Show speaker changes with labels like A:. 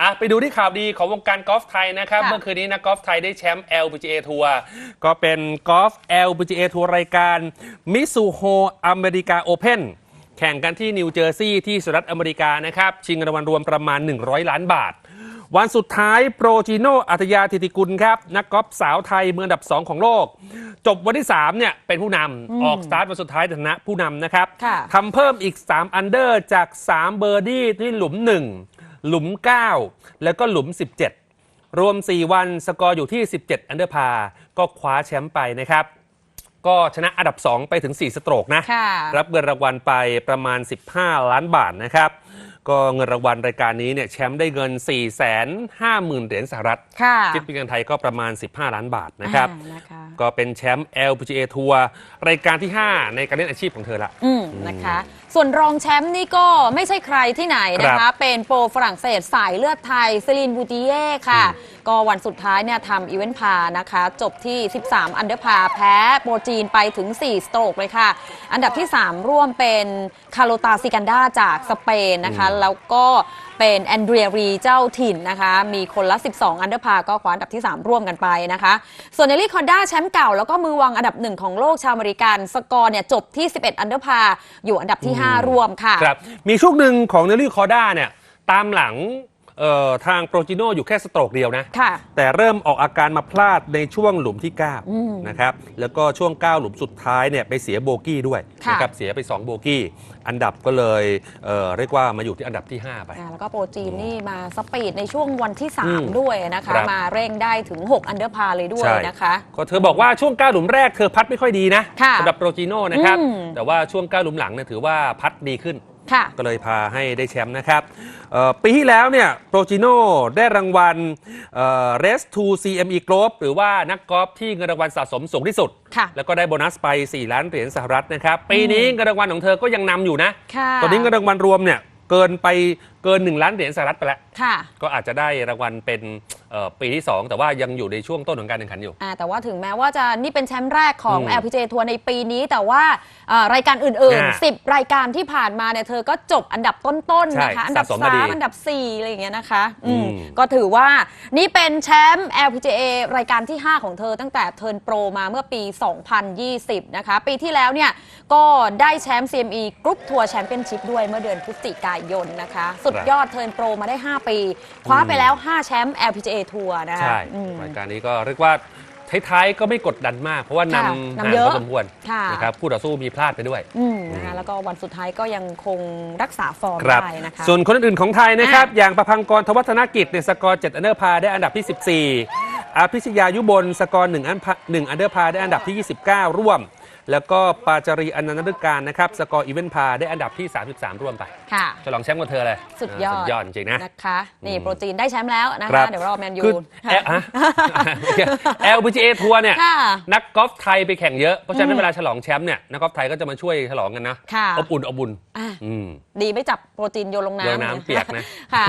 A: อะไปดูที่ข่าวดีของวงการกอล์ฟไทยนะครับ
B: ค่ะ
A: เมื่อคืนนี้นักกอล์ฟไทยได้แชมป์ LPGA ทัวร์ก็เป็นกอล์ฟ LPGA ทัวร์รายการมิซูโฮอเมริกาโอเพนแข่งกันที่นิวเจอร์ซีย์ที่สหรัฐอเมริกานะครับ ชิงรางวัลรวมประมาณ 100 ล้านบาท วันสุดท้ายโปรจิโนอัตยาธิติกุลครับ นักกอล์ฟสาวไทยมืออันดับ 2 ของโลก จบวันที่ 3 เนี่ย เป็นผู้นำออกสตาร์ทวันสุดท้ายในฐานะผู้นำนะครับ
B: ค่ะ
A: ทำเพิ่มอีก 3 อันเดอร์จาก 3 เบอร์ดี้ที่หลุม 1 หลุม 9 แล้วก็หลุม 17 รวม 4 วันสกอร์อยู่ที่ 17 อันเดอร์พา ก็คว้าแชมป์ไปนะครับ ก็ชนะอันดับ 2 ไปถึง 4 สโตรกนะ
B: ค่ะ
A: รับเงินรางวัลไปประมาณ 15 ล้านบาทนะครับก็เงินรางวัลรายการนี้เนี่ยแชมป์ได้เงิน 4 5 0 0 0 0 เหรียญสหรัฐ
B: ค่ะ
A: คิดเป็นเงินไทยก็ประมาณ 15 ล้านบาทนะครับ
B: อ่านะคะ
A: ก็เป็นแชมป์ LPGA ทัวร์รายการที่ 5 ในการเล่นอาชีพของเธอละ
B: อืมนะคะ ส่วนรองแชมป์นี่ก็ไม่ใช่ใครที่ไหนนะ
A: ครั
B: คะ
A: บ
B: เป็นโปรฝรั่งเศสสายเลือดไทยซิลินบูติเย่ค่ะ ก็วันสุดท้ายเนี่ยทำอีเวนต์พานะคะ จบที่ 13 อันเดอร์พาแพ้โปรจีนไปถึง 4 สโตรกเลยค่ะ อันดับที่ 3 ร่วมเป็นคาโลตาซิกันดาจากสเปนนะคะ แล้วก็ เป็นแอนเดรียรีเจ้าถิ่นนะคะ มีคนละ 12 อันเดอร์พาก็คว้าอันดับที่ 3 ร่วมกันไปนะคะ ส่วนเนลลี่คอนด้าแชมป์เก่า แล้วก็มือวางอันดับหนึ่งของโลกชาวอเมริกัน สกอร์เนี่ยจบที่ 11 อันเดอร์พาอยู่อันดับที่ 5รวมค่ะ
A: ครับ มีช่วงหนึ่งของเนลลี่คอร์ด้าเนี่ย ตามหลัง เอ่อทางโปรจิโนอยู่แค่สโตรกเดียวนะ
B: ค่ะ
A: แต่เริ่มออกอาการมาพลาดในช่วงหลุมที่
B: อืม
A: 9 นะครับ แล้วก็ช่วง 9 หลุมสุดท้ายเนี่ยไปเสียโบกี้ด้วย
B: ค่ะ
A: นะครับเสียไป 2 โบกี้ อันดับก็เลยเอ่อเรียกว่ามาอยู่ที่อันดับที่ 5 ไป
B: อ่าแล้วก็โปรจีนนี่มาสปีดในช่วงวันที่
A: อืม
B: 3 ด้วยนะคะ
A: ครับ
B: มาเร่งได้ถึง 6 อันเดอร์พาเลยด้วย
A: ใช่
B: นะคะ
A: ก็เธอบอกว่าช่วง 9 หลุมแรกเธอพัดไม่ค่อยดีนะ
B: ค่ะ
A: สำหรับโปรจิโนนะครับ
B: อืม
A: แต่ว่าช่วง 9 หลุมหลังเนี่ยถือว่าพัดดีขึ้น
B: ค่ะ
A: ก็เลยพาให้ได้แชมป์นะครับเอ่อปีที่แล้วเนี่ยโปรจิโนได้รางวัลเรสทู CME Globe หรือว่านักกอล์ฟที่เงินรางวัลสะสมสูงที่สุด
B: ค่ะ
A: แล้วก็ได้โบนัสไป 4 ล้านเหรียญสหรัฐนะครับ ปีนี้เงินรางวัลของเธอก็ยังนำอยู่นะ
B: ค่ะ
A: ตอนนี้เงินรางวัลรวมเนี่ยเกินไปเกิน 1 ล้านเหรียญสหรัฐไปแล้ว
B: ค่ะ
A: ก็อาจจะได้รางวัลเป็น เอ่อปีที่ 2 แต่ว่ายังอยู่ในช่วงต้นของการแข่งขันอยู่
B: อ่าแต่ว่าถึงแม้ว่าจะนี่เป็นแชมป์แรกของ
A: อืม
B: LPGA ทัวร์ในปีนี้ แต่ว่าเอ่อรายการอื่น
A: อ่า
B: ๆ 10 รายการที่ผ่านมาเนี่ยเธอก็จบอันดับต้นๆ
A: ใช่
B: นะคะ อันดับ
A: สะสมมาดี
B: 3อันดับ4อะไรอย่างเงี้ยนะคะอืม
A: อืม
B: ก็ถือว่านี่เป็นแชมป์ LPGA รายการที่ 5 ของเธอตั้งแต่เทิร์นโปรมาเมื่อปี 2020 นะคะ ปีที่แล้วเนี่ยก็ได้แชมป์ CME กรุ๊ปทัวร์แชมเปี้ยนชิพด้วยเมื่อเดือนพฤศจิกายนนะคะ สุดยอดเทิร์นโปรมาได้ 5 ปี คว้าไปแล้ว 5 แชมป์ LPGA ทัวร์นะคะ
A: ใช่
B: อืม
A: รายการนี้ก็เรียกว่าท้ายๆก็ไม่กดดันมาก เพราะว่า
B: ค่ะ
A: นำ
B: นำ
A: ห่าง
B: เยอะ
A: พอสมควร
B: ค่ะ
A: นะครับคู่ต่อสู้มีพลาดไปด้วย
B: อืมนะคะแล้วก็วันสุดท้ายก็ยังคงรักษาฟอร์ม
A: ครับ
B: ได้นะคะ
A: ส่วนคนอื่นๆของไทยนะครับ
B: อะ
A: อย่างประพังกรทวัฒนกิจในยสกอร์7อันเดอร์พาได้อันดับที่14 อาพิชยายุบลสกอร์1อันหนึ่งอันเดอร์พาได้อันดับที่ 29 ร่วม แล้วก็ปาจารีอนันต์ฤการนะครับสกอร์อีเวนต์พาได้อันดับที่ 33 ร่วมไป
B: ค่ะ
A: ฉลองแชมป์กับเธอเลย
B: สุดยอด
A: สุดยอดจริงๆนะ
B: นะคะนี่
A: อืม
B: โปรจีนได้แชมป์แล้วนะ
A: ครั
B: คะ
A: บ
B: เดี๋ยวรอแมนยู
A: คือแอลฮะ LPGA ทัวร์เนี่ย
B: ค่ะ
A: นักกอล์ฟไทยไปแข่งเยอะ เพราะฉะนั้
B: อื
A: น
B: ม
A: เวลาฉลองแชมป์เนี่ยนักกอล์ฟไทยก็จะมาช่วยฉลองกันนะ
B: ค่ะ
A: อบอุ่นอบอุ่น
B: อะ
A: อืม
B: ดีไม่จับโปรจีนโยนลงน้ำ
A: โยนน้ำเปียกนะ
B: ค่ะ